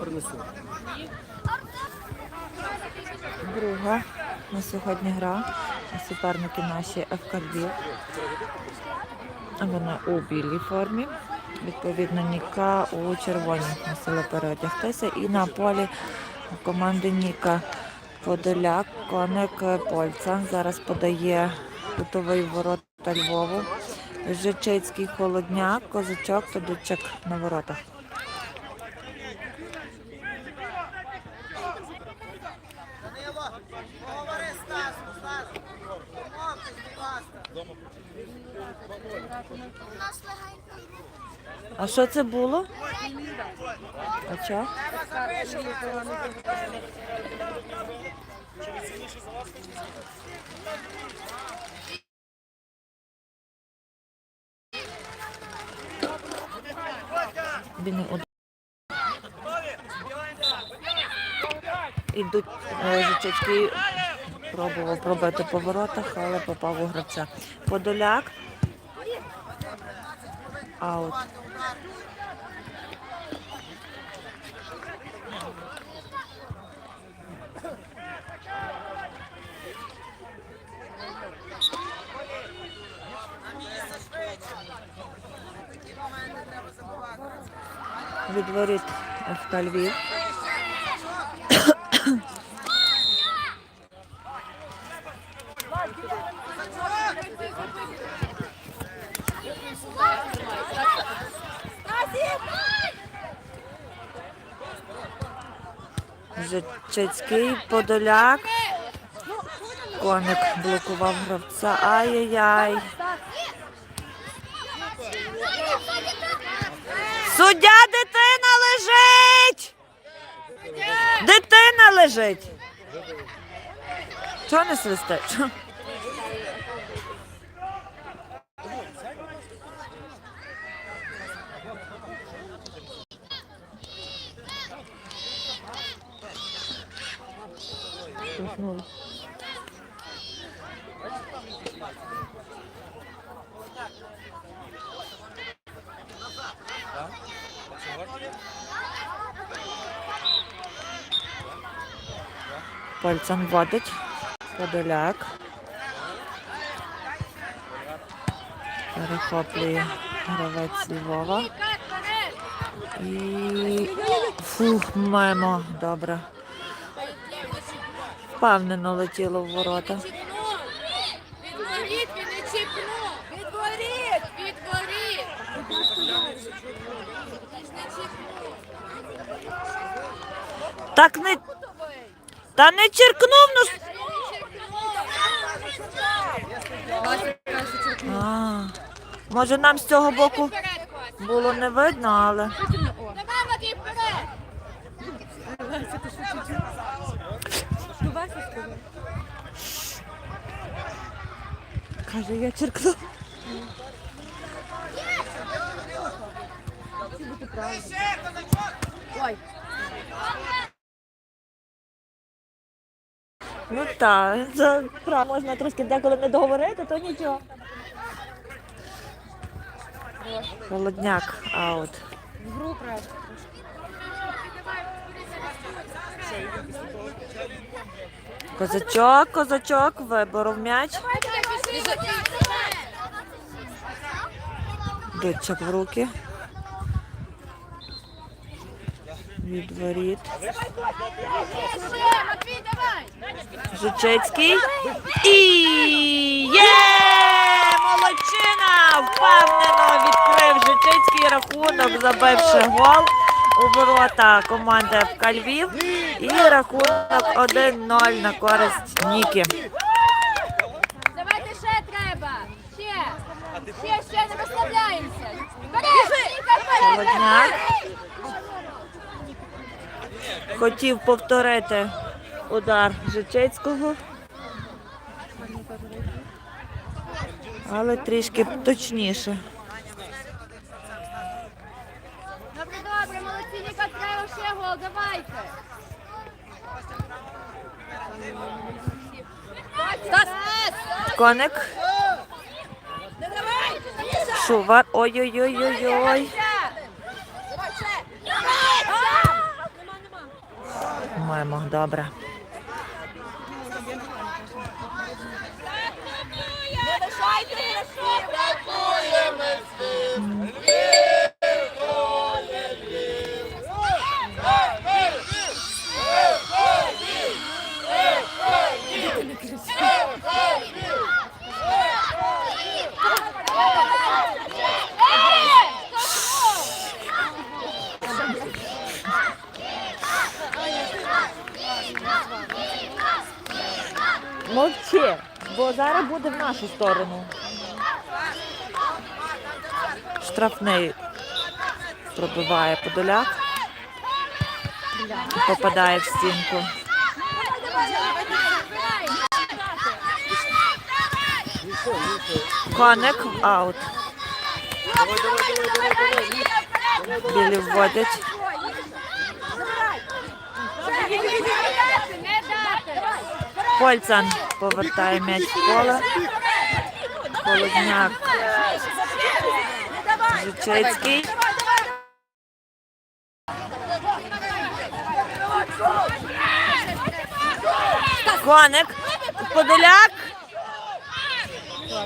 принесу. Друга на сьогодні гра. Суперники наші ФК Львів. Вони у білій формі. Відповідно, Ніка у червоній мусила переодягтися. І на полі команди Ніка Подоляк, коник Польца. Зараз подає кутовий ворота Львову. Жичицький холодняк, козачок, Федорчик на воротах. А що це було? А що? Ідуть е, пробував пробити по воротах, але попав у гравця. Подоляк. Аут. Від воріт в Львів. Жичицький, Подоляк. Коник блокував гравця. Ай-яй-яй. Суддя дитина лежить! Дитина лежить! Чого не свистиш? Пальцем вводить. Подоляк. Перехоплює гравець Львова. І фух, маємо. Добре. Впевнено летіло в ворота. Відворіт, він не чіпнув! Відворіт! Відворіт! Так не. Та не черкнув, ну. А, може нам з цього боку було не видно, але. Каже, я черкнув. Ну так, це правда, можна трошки деколи не договорити, то нічого. Холодняк, аут. Козачок, козачок, виборов м'яч. Дочок в руки. Від воріт. Жучецький. І є! Молодчина! Впевнено відкрив Жучецький рахунок, забивши гол у ворота команди ФК Львів. І рахунок 1-0 на користь Ніки. Давайте ще треба! Ще! Ще, ще, не розслабляємося! Вперед! Ніка, вперед! Хотів повторити удар Жичицького. Але трішки точніше. Добре, добре, молодці, Ніка, треба ще гол, давайте! Стас! Коник. Шувар. Ой-ой-ой-ой-ой. Давай ще! Мимо, добре. Не лишайте! Мовчи, бо зараз буде в нашу сторону. Штрафний пробиває Подоляк. Попадає в стінку. Коник аут. Білі вводять. Польцан повертає м'яч в поле. Холодняк. Жучицький. Коник. Подоляк.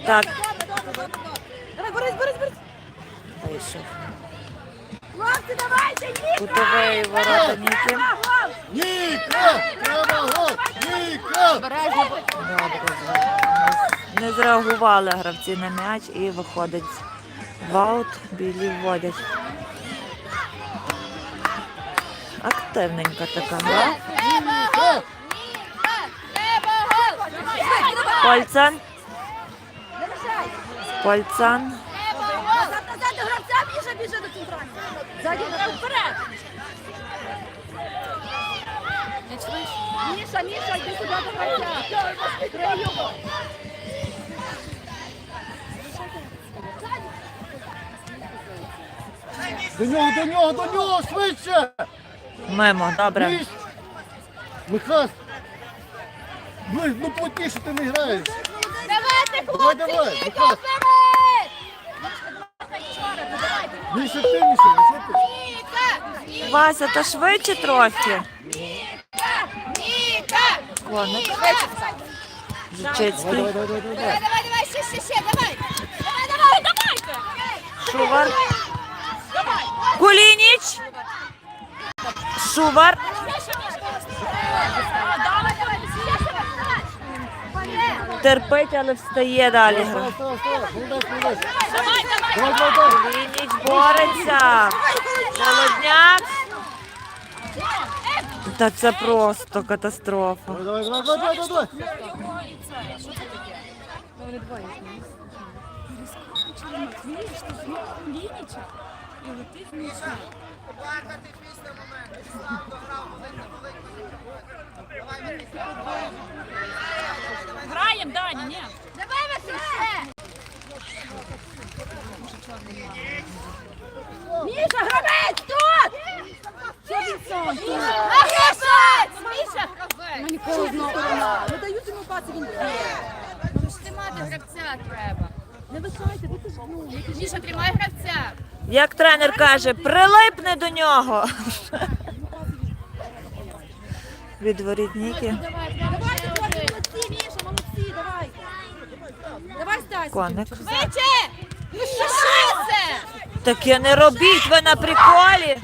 Так. Вийшов. Хлопці, давайте! їдьте! Кутовий ворота Ніки. Ніка! Треба гол! Не- зреагували гравці на м'яч і виходить в аут. Білі вводять. Активненька така гра. Польцан. Польцан. Назад, назад до гравця, біжи, біжи до центрального. Ззаді, вперед. Міша, Міша, йди сюди до. Прийом. До нього, до нього, до нього, швидше! Мимо, добре. Міш! Михас! Блин, ну плотніше ти не граєш! Давайте, Давай, хлопці, давай, Михас. вперед! Що ти? Ніка! Вася, та швидше трохи. Ніка! Коник. Давай, давай, давай, давай, давай. Давай, давай, давай, ще, ще, ще, давай! Давай, давай, давайте! Шувар. Кулініч. Шувар. Давай, ще, ще! Терпить, але встає далі. Давай, давай! Давай. Кулініч бореться. Холодняк. Та це просто катастрофа. Давай, давай, давай, давай, давай, давай. Граємо, Даня, ні. Давай, Василь, ще! Міша, гравець, тут! Що він сам? А гравець! Міша, гравець! Не дають йому паси, він Ну ж тримати гравця треба. Не лишайте, ви ж ну, Міша, тримай гравця. Як тренер каже, прилипне до нього. Від воріт Ніки. Давайте, молодці, Міша, молодці, давай. Давай, Стась. Коник. Виче! Ну що це? Таке не робіть, ви на приколі.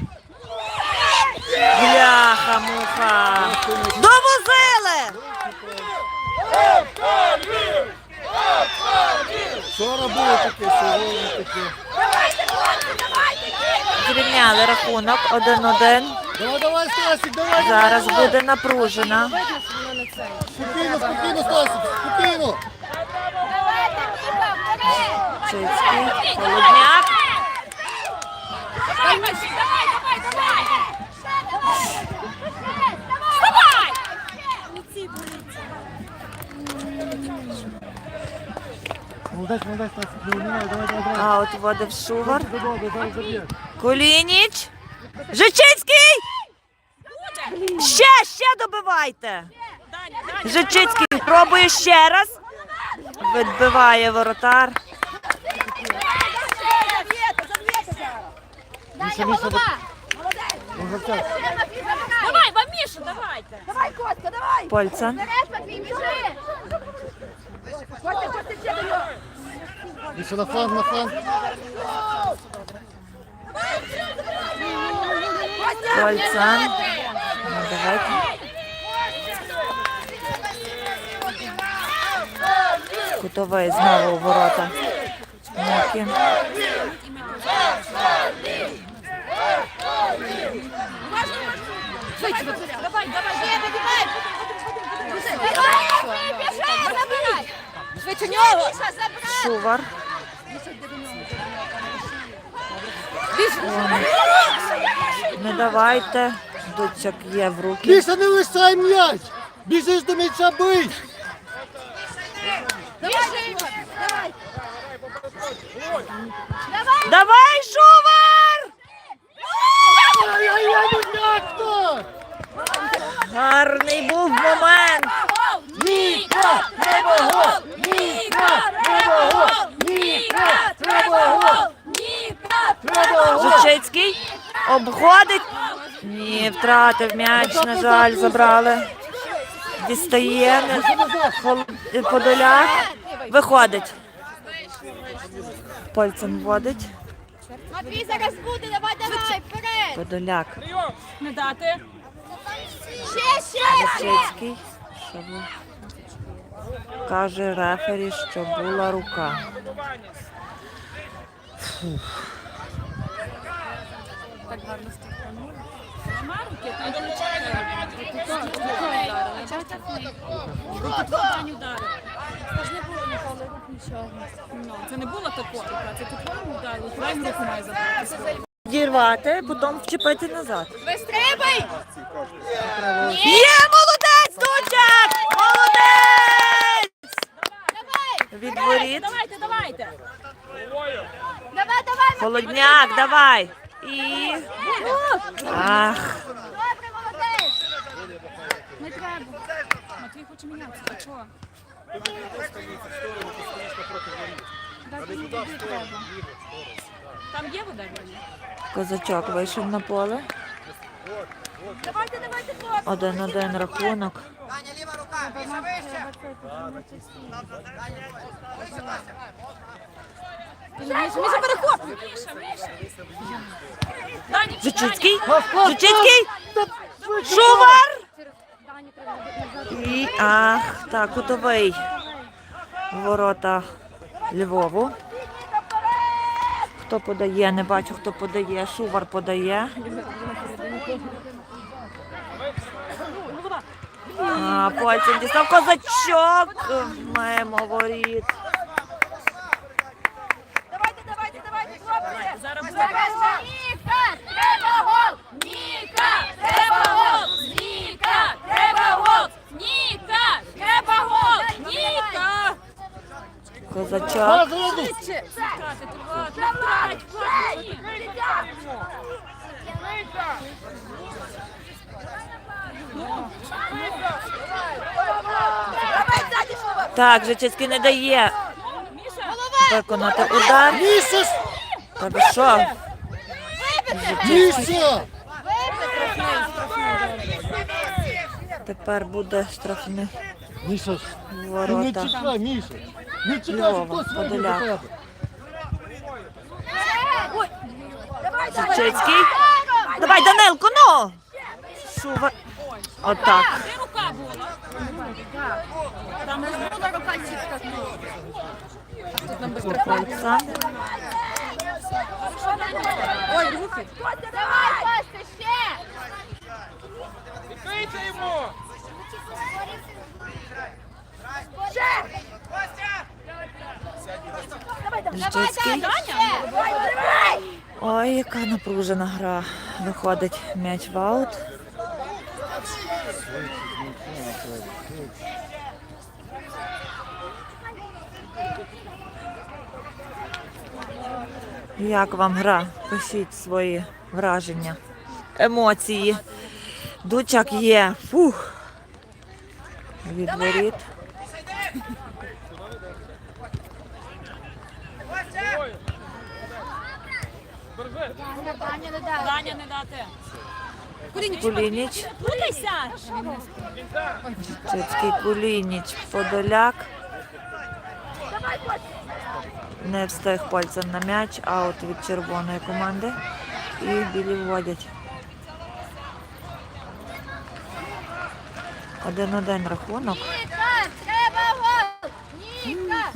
Бляха, муха. Довозили! Вчора було таке, сьогодні таке. Давайте, хлопці, давайте! Зрівняли рахунок 1-1. Давай, давай, Стасик, давай. Зараз буде напружена. Спокійно, спокійно, Стасик, спокійно. Давайте, Міша, вперед! Чицький, Холодняк давай, давай, давай! Вставай! Молодець, молодець, давай, давай, давай, давай. А от водив Шувар. Кулініч. Жичицький! Ще, ще добивайте. Жичицький пробує ще раз. Відбиває воротар. Міша, Міша. Давай, вам Міша, давайте. Польцан. Вперед, Матвій, біжи! Костя, Костя, ще до нього. Міша на фланг, на фланг. Польцан. Ну, давайте. Кутовий знову у ворота. Швидше, давай, давай! Давай! Шувар. Не давайте. дочок є в руки. Міша, не лишай м'яч! Біжиш до м'яча бий! Біжи! Давай! Давай, Шувар! Ай-яй-яй, ну як так? Гарний був момент. Ніка! Треба гол! Ніка! Треба гол! Ніка! Треба гол! Треба гол! Жучицький обходить. Ні, втратив м'яч, на жаль, забрали. Дістає Подоляк. Виходить. Польцем вводить. Матвій зараз буде, давай, давай, вперед! Подоляк. Не дати. Ще, ще, ще! Каже рефері, що була рука. Нема руки, там Руки удари. Це ж не було ніколи рук нічого. Це не було такого, це тут твоєму ударили, твоєму руку має забрати. Дірвати, потім вчепити назад. Вистрибуй! Є, молодець, Дучак! Молодець! Давай! Від воріт. Давайте, давайте. Давай, давай! Холодняк, давай. І. Ах, Добре, молодець! Не треба. Матвій хоче мінятися, а чого? Там є вода козачок вийшов на поле. Давайте, давайте, хлопці. Один-один рахунок. Міша, Міша, перехоп! Міша, Міша. Жучицький. Жучицький. Шувар. І ах, так, кутовий. Ворота Львову. Хто подає? Не бачу, хто подає. Шувар подає. А, пальцем дістав козачок. Маємо воріт. Давайте, давайте, давайте, хлопці. Зараз буде. Ніка! Треба гол! Ніка! Треба гол! Ніка! Треба гол! Ніка! Треба гол! Ніка! Козачок. Швидше. Чекати, тривати, втрать, хлопці. Так, Жичицький не дає виконати удар. Міша! Та що? Міша! Тепер буде штрафний Міша, не ворота. чекай, Міша. Не чекай, до тебе. Жичицький. Давай, Данилко, ну! Шува. Отак. де рука була? Там була рука чітка. Ой, руки. Давай, Костя, ще! Жичицький. Ой, яка напружена гра. Виходить м'яч в аут. Як вам гра? Пишіть свої враження, емоції. Дучак є. Фух. Від воріт. Даня не дати. Кулініч. Путайся! Кулініч. Подоляк. Не встиг пальцем на м'яч. Аут від червоної команди. І білі вводять. Один-один рахунок. Ніка,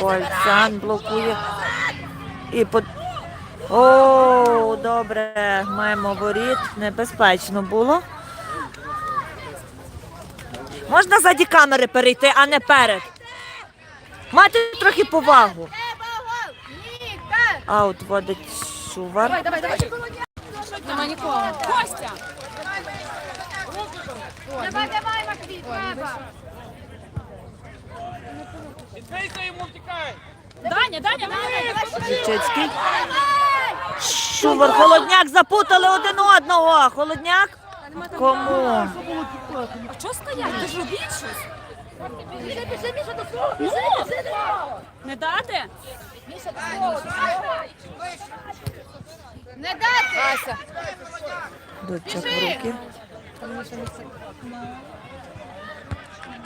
Польцан блокує. І под... О, добре, маємо воріт. Небезпечно було. Можна ззаді камери перейти, а не перед. Мати трохи повагу. Аут водить Шувар. Нема нікого. Костя! Давай, давай, Матвій, треба! Даня, Даня, Даня! Шувар, холодняк запутали один одного. Холодняк? Кому? А чого стоять? Ти ж робіть щось? Міша, до до свого! Не дати? Міша, до! Не дати! Ася! В руки.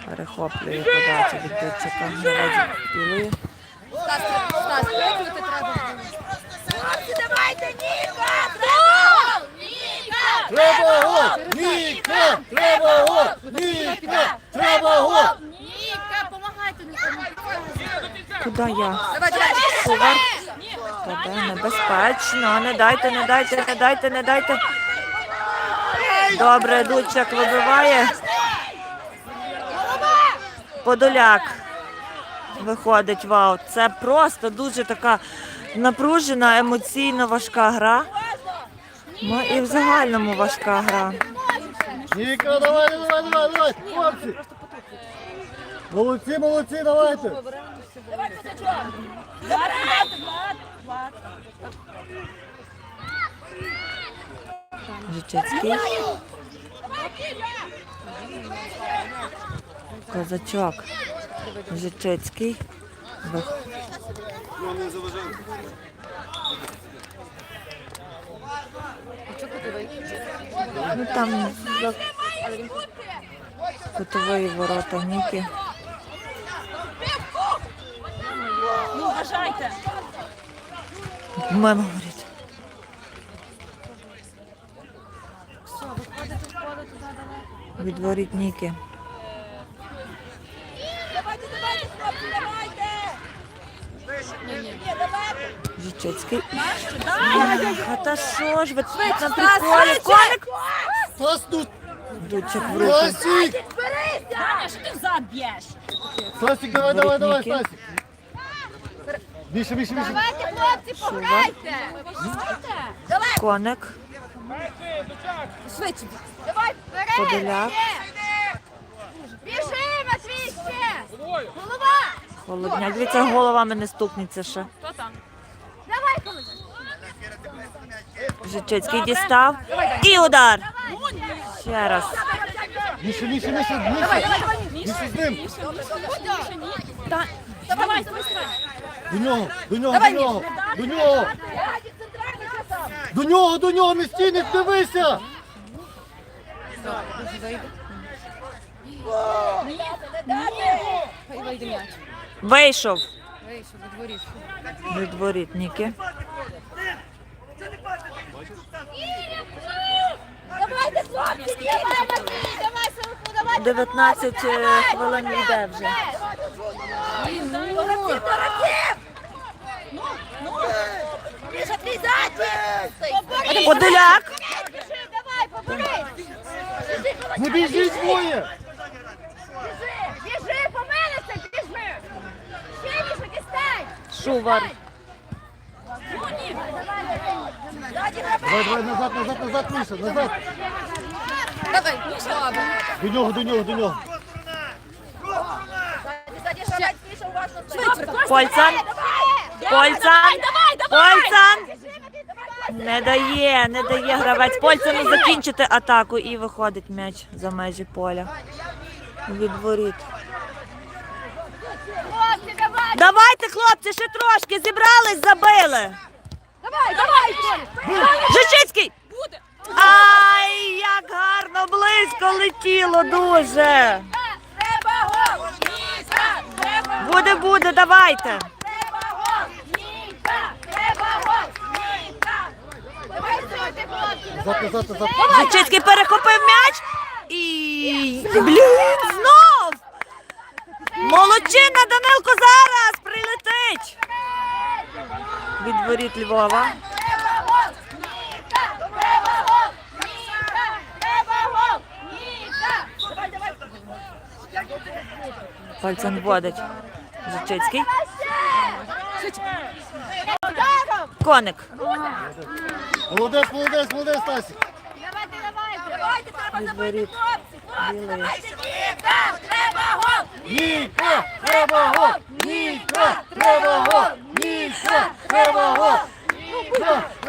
Перехоплює подачу від Дудчика. Наводить білий. Стас, Стас, викрути треба. Давайте, Ніка! Треба гол! Ніка! Треба гол! Ніка! Треба гол! Ніка, помагайте. Куди я? Давай, давай. Тебе небезпечно. Не дайте, не дайте, не дайте, не дайте. Добре, Дудчик вибиває. Подоляк виходить в аут. Це просто дуже така напружена, емоційно важка гра. Ну і в загальному важка гра. Ніка, давай, давай, давай, давай! Хлопці! Молодці, молодці, давайте! Жичицький. Козачок. Жичицький. Ну там кутової ворота Ніки. Ну, вважайте. Мимо говорить. Відворіть Ніки. Жичицький. А та що ж ви на приколі? Коник! Стас тут! Дудчик в руки. Стасик! Даня, що ти взад б'єш? Стасик, давай, давай, давай, Ніки. Стасик! Більше, більше, більше! Давайте, хлопці, пограйте! Коник. Швидше. Давай, вперед! Подоляк. ще! Біжи, Матвій, ще! Голова! Холодняк. Дивіться, головами не стукнеться ще. Хто там? Давай, Колоза! Жичицький дістав. І удар. Ще раз. Більше, більше, більше, більше! Більше з ним! Та- Давай. До нього, до нього, до нього! До нього! До нього, до нього, не стій, не дивися! Вийшов. Від воріт Ніки. Давайте, хлопці, давай, Матвій, давай, Савику, давай! 19 хвилин йде вже. Подоляк. Не біжіть двоє! біжи! Біжи, помилися, біжи! Ще, Міша, дістань! Шувар. Давай, давай, назад, назад, назад, Міша, назад! Давай, Міша! До нього, до нього, до нього! Польцан. Польцан. Польцан. Не дає, не дає гравець Польцану закінчити атаку і виходить м'яч за межі поля. Від воріт. хлопці, ще трошки зібрались, забили. Жичицький! Буде. Ай, як гарно близько летіло дуже. Треба гол. Ніка. Буде, буде, давайте. Жичицький перехопив м'яч і. Блін, знов! Молодчина, Данилко зараз прилетить. Від воріт Львова. Треба гол. Ніка, треба гол. Ніка, треба гол. Ніка. Давай, давай. Пальцем вводить. Жичицький. Коник. Молодець, молодець, молодець, Стасік. Давайте, давайте. Давайте, треба забити хлопці. Хлопці, давайте. Ніка, треба гол. Ніка, треба гол! Ніка, треба гол! Ніка, треба гол!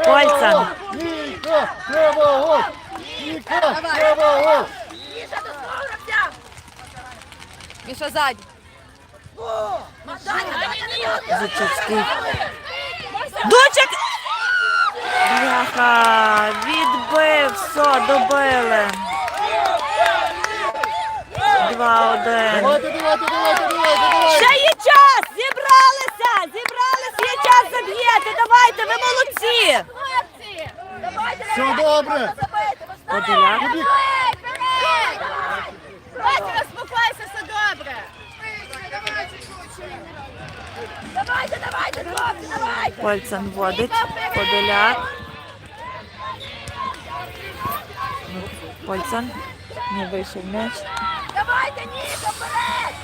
Гол! Ніка, треба гол! Ніка, треба гол! Міша, до свого гравця. Міша ззаді. Дучик! Бляха, відбив, все, добили. 2-1. Давайте, давайте, давайте, давайте, давайте! Ще є час! Зібралися! Зібралися, є час заб'єте! Давайте, ви молодці! Хлопці, давайте, Все добре! Вперед, вперед. Давайте, розпокойся, все добре. Давайте, давайте. Пальцем. Подоляк. Пальцем. Не вийшов м'яч. Давайте, Ніко, вперед.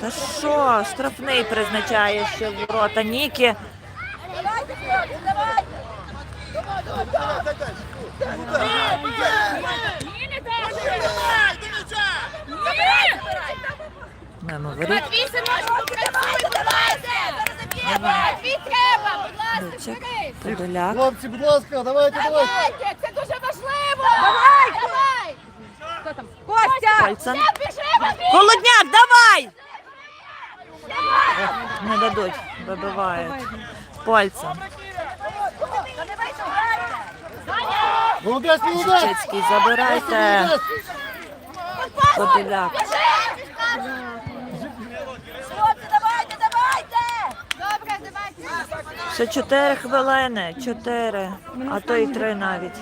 Та що, штрафний призначає ще в ворота Ніки. Давайте, давайте. Забирайте. Мимо воріт. Матвій, синочку, давайте, давайте. Матвій, треба, будь ласка, Дучик. бери. Подоляк. Хлопці, будь ласка, давайте, давайте! Давайте, це дуже важливо. Давай, давай. Хто там? Костя! Пальцем. Біжи, Матвій. Холодняк, давай! Не дадуть, вибивають. Пальцем. Не. Молодець, молодець! Чицький, забирайте. Молодець! Подоляк. Хлопці, давайте, давайте. Добре, давайте. Ще чотири хвилини. Чотири. А то і три навіть.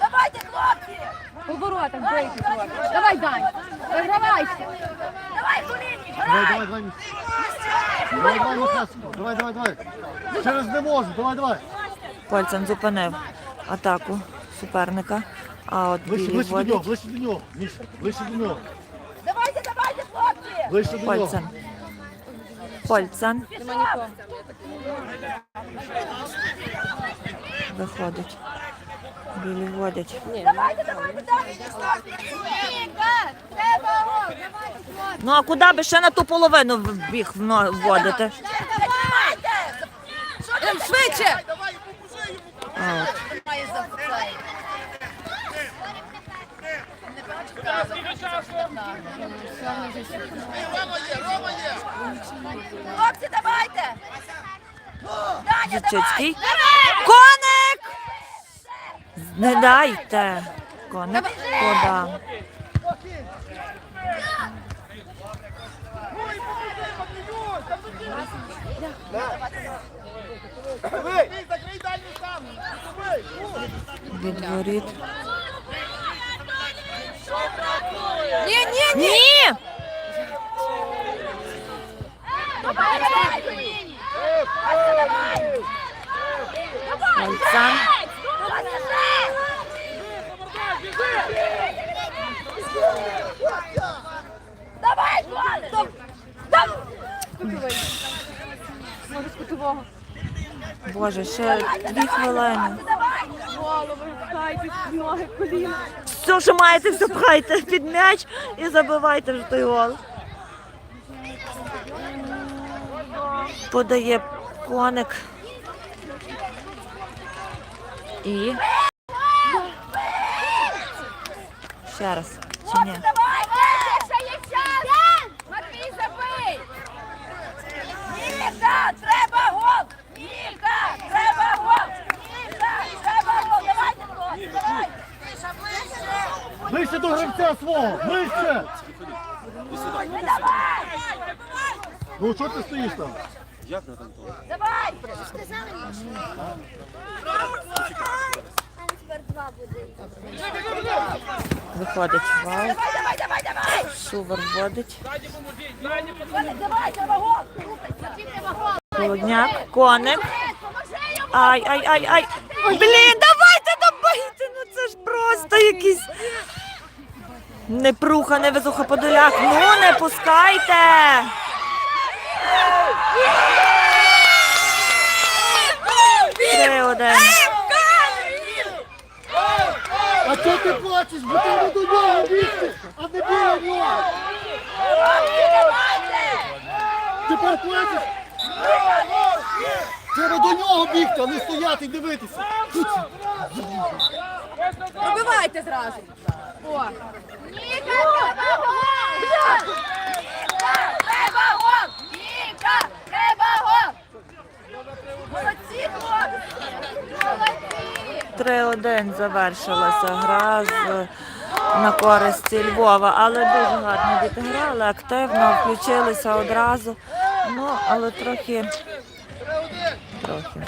Давайте, хлопці. По воротах бийте трохи. Давай, Дань. Вигравайся. Давай, Куліні, Давай, грай. давай, давай! Давай, давай, давай, давай, давай! Через не можу, давай, давай! Пальцем зупинив атаку суперника. А от Ближче, білі ближче до нього, ближче до нього, Міша, ближче до нього, Давайте, давайте, хлопці. ближче до нього. пальцем. Пальцем виходить. Білі вводять. Ну а куди би ще на ту половину біг вводити? Швидше? От. Хлопці, давайте. Даня, давай. Коник! Не дайте. Коник подав. Від воріт. Ні, ні, Ні! Давай, давай, Куліні. Давай. Пальцем. Давай, Коля. Може, з кутового. Боже, ще дві хвилини. Все, що маєте, все пхайте під м'яч і забивайте вже той гол. Подає коник. І. Ще раз. Чи ні? Давай, Ніка, треба гол! Ніка, треба гол! Ніка, треба гол! Давайте гол! Давай! Миша, ближче! До гравця свого! Ближче! Давай! Ну що ти стоїш там? Давай! Виходить вал. Давай, давай, давай, давай! Шувар вводить. Давай, треба гол! Холодняк, коник. Ай, ай, ай, ай. Блін, давайте Непруха, невезуха подоляк. Ну не пускайте. Три один. А чого ти плачеш? Бо треба до нього бігти, а не біля нього! Тепер плачеш? Треба до нього бігти, а не стояти і дивитися. Пробивайте зразу. О, Ніка, треба гол! Ніка, треба гол! Ніка, треба гол! Молодці, хлопці! 3-1 завершилася гра з на користь Львова, але дуже гарно відіграли, активно включилися одразу. Ну, але трохи. Трохи.